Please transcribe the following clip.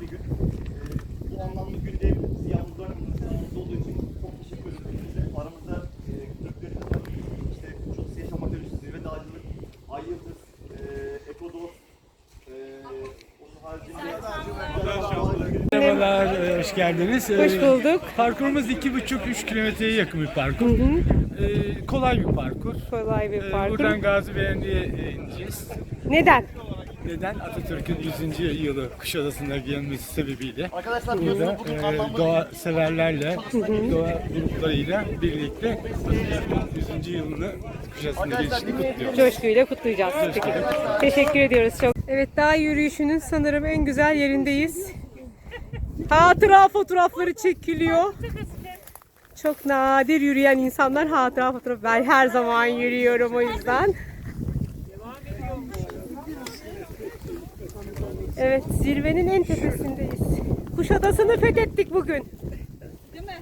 bir gün. Ee, bu anlamlı günde bizi yalnız bırakmadınız. Yanımızda olduğu için çok teşekkür ederim size. Aramızda e, Türklerin. İşte Kuşadası Yaşam Atölyesi, ve Dağcılık, Ay Yıldız, e, Ekodos, e, onun haricinde... Merhabalar, e, hoş geldiniz. Hoş E, bulduk. Parkurumuz 2,5-3 kilometreye yakın bir parkur. E, kolay bir parkur. Kolay bir E, parkur. buradan Gazi Beğendi'ye ineceğiz. Neden? Neden? Atatürk'ün 100. yılı Kuşadası'na gelmesi sebebiyle Arkadaşlar burada e, doğa severlerle, doğa gruplarıyla birlikte Atatürk'ün 100. yılını Kuşadası'na gelişini kutluyoruz. Coşkuyla kutlayacağız. Peki. Teşekkür ediyoruz çok. Evet dağ yürüyüşünün sanırım en güzel yerindeyiz. Hatıra fotoğrafları çekiliyor. Çok nadir yürüyen insanlar hatıra fotoğrafı. Ben her zaman yürüyorum o yüzden. Evet zirvenin en tepesindeyiz. Kuşadası'nı fethettik bugün. Değil mi?